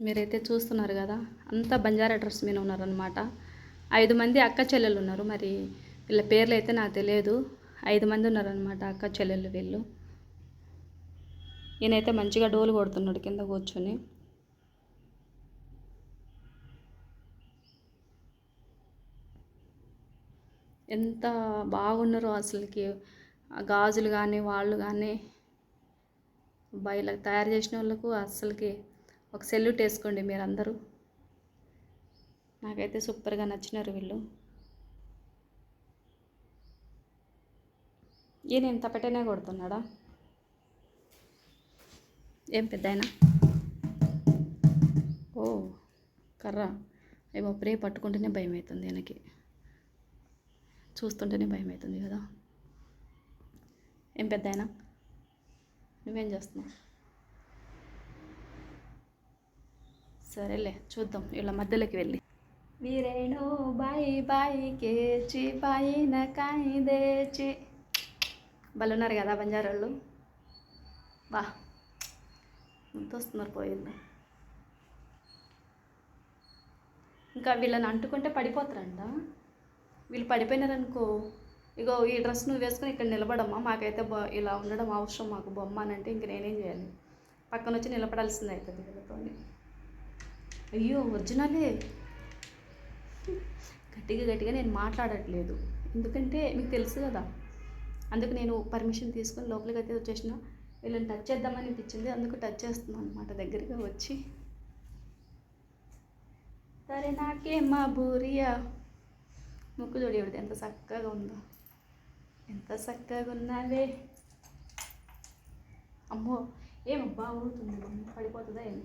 మీరైతే చూస్తున్నారు కదా అంతా బంజారా డ్రెస్ మీద ఉన్నారనమాట ఐదు మంది అక్క చెల్లెలు ఉన్నారు. మరి వీళ్ళ పేర్లు అయితే నాకు తెలియదు. ఐదు మంది ఉన్నారనమాట అక్క చెల్లెలు వీళ్ళు. ఈయనైతే మంచిగా డోలు కొడుతున్నాడు కింద కూర్చొని. ఎంత బాగున్నారో అసలుకి. గాజులు కానీ వాళ్ళు కానీ ఇలా తయారు చేసిన వాళ్ళకు అస్సలకి ఒక సెల్యూట్ వేసుకోండి మీరు అందరూ నాకైతే సూపర్గా నచ్చినారు వీళ్ళు. ఈయన ఇంత పెట్టనే కొడుతున్నాడా? ఏం పెద్ద ఓ కర్ర. ఏమో ప్రే పట్టుకుంటేనే భయం అవుతుంది ఆయనకి చూస్తుంటేనే భయం అవుతుంది కదా. ఏం పెద్ద నువ్వేం చేస్తున్నావు? సరేలే చూద్దాం. ఇలా మధ్యలోకి వెళ్ళి. వీరేణు బాయి బాయి కేచి బాయిన కాయి దేచి. బలున్నారు కదా బంజారాళ్ళు. బా వస్తున్నారు పోయింది ఇంకా వీళ్ళని అంటుకుంటే పడిపోతారంట. వీళ్ళు పడిపోయినారనుకో ఇగో ఈ డ్రెస్ నువ్వు వేసుకొని ఇక్కడ నిలబడమ్మా మాకైతే బొ ఇలా ఉండడం అవసరం మాకు బొమ్మ అని అంటే ఇంక నేనేం చేయాలి? పక్కన వచ్చి నిలబడాల్సింది అవుతుంది వీళ్ళతో అయ్యో ఒరిజినలే. గట్టిగా గట్టిగా నేను మాట్లాడట్లేదు. ఎందుకంటే మీకు తెలుసు కదా అందుకు నేను పర్మిషన్ తీసుకొని లోపలికి అయితే వచ్చేసిన. వీళ్ళని టచ్ చేద్దామని అనిపించింది. అందుకు టచ్ చేస్తున్నాను అనమాట దగ్గరగా వచ్చి. సరే నాకే మా బూరియా. ముక్కు చూడి ఎంత చక్కగా ఉందో. ఎంత చక్కగా ఉన్నావే. అమ్మో ఏమబ్బా ఊరుతుంది. పడిపోతుందా ఏమి?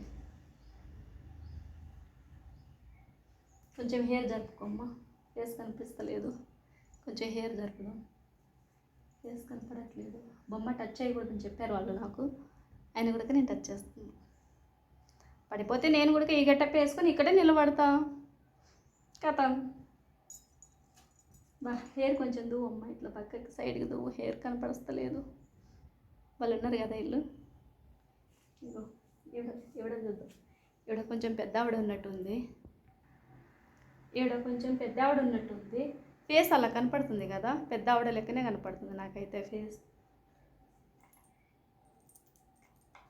కొంచెం హెయిర్ జరుపుకోమ్మా. ఫేస్ కనిపిస్తలేదు. కొంచెం హెయిర్ జరుపుదాం. ఫేస్ కనపడట్లేదు. బొమ్మ టచ్ చేయకూడదని చెప్పారు వాళ్ళు నాకు. ఆయన కూడా నేను టచ్ చేస్తాను పడిపోతే నేను కూడా ఈ గట్టప్ప వేసుకొని ఇక్కడే నిలబడతా. కథ. బా హెయిర్ కొంచెం దువ్వు అమ్మ. ఇట్లా పక్కకి సైడ్కి దువ్వు. హెయిర్ కనపడస్తలేదు. వాళ్ళు ఉన్నారు కదా ఇల్లు. ఇగో ఇవిడ ఇవిడ చూద్దాం. ఇవిడ కొంచెం పెద్ద ఆవిడ ఉన్నట్టుంది. ఈవిడ కొంచెం పెద్ద ఆవిడ ఉన్నట్టుంది. ఫేస్ అలా కనపడుతుంది కదా? పెద్ద ఆవిడ లెక్కనే కనపడుతుంది నాకైతే ఫేస్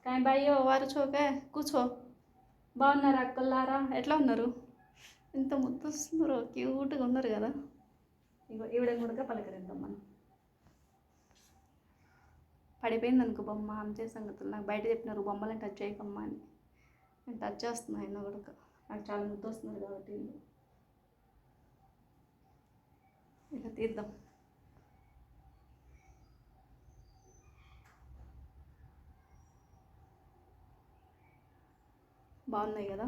కానీ బాయ్యో వారు చోకే కూర్చో. బాగున్నారా అక్కలారా ఎట్లా ఉన్నారు? ఎంత ముద్దు వస్తున్నారు క్యూట్గా ఉన్నారు కదా. ఇగో ఈవిడ కూడా పలకరిద్దాం మనం. పడిపోయింది అనుకో బొమ్మ అంతే సంగతులు. నాకు బయట చెప్పినారు బొమ్మలని టచ్ చేయకమ్మా అని. నేను టచ్ చేస్తున్నా ఆయన కూడా నాకు చాలా ముద్దు వస్తున్నారు కాబట్టి. వీళ్ళు ఇలా తీద్దాం. బాగున్నాయి కదా?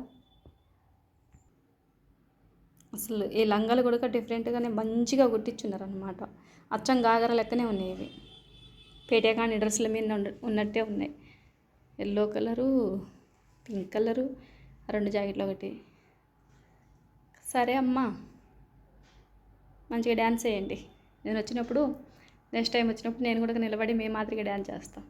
అసలు ఈ లంగాలు కూడా డిఫరెంట్గానే మంచిగా కుట్టించున్నారు అనమాట అచ్చం గాగర లెక్కనే ఉన్నాయి ఇవి. పేటేకాని డ్రెస్సుల మీద ఉన్నట్టే ఉన్నాయి. ఎల్లో కలరు పింక్ కలరు రెండు జాకెట్లు ఒకటి. సరే అమ్మా. మంచిగా డ్యాన్స్ చేయండి. నేను వచ్చినప్పుడు నెక్స్ట్ టైం వచ్చినప్పుడు నేను కూడా నిలబడి మేము మాదిరిగా డ్యాన్స్ చేస్తాం.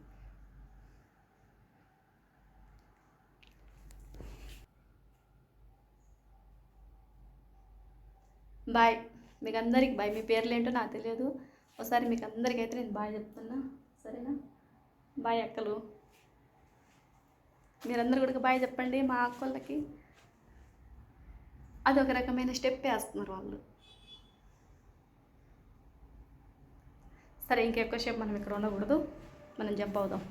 బాయ్. మీకు అందరికి బాయ్. మీ పేర్లు ఏంటో నాకు తెలియదు. ఒకసారి మీకు అందరికీ అయితే నేను బాయ్ చెప్తున్నా. సరేనా? బాయ్ అక్కలు. మీరందరూ కూడా బాయ్ చెప్పండి మా అక్కలకి అది ఒక రకమైన స్టెప్ వేస్తున్నారు వాళ్ళు. సరే ఇంకెక్కువసేపు మనం ఇక్కడ ఉండకూడదు. మనం జంప్ అవుదాం.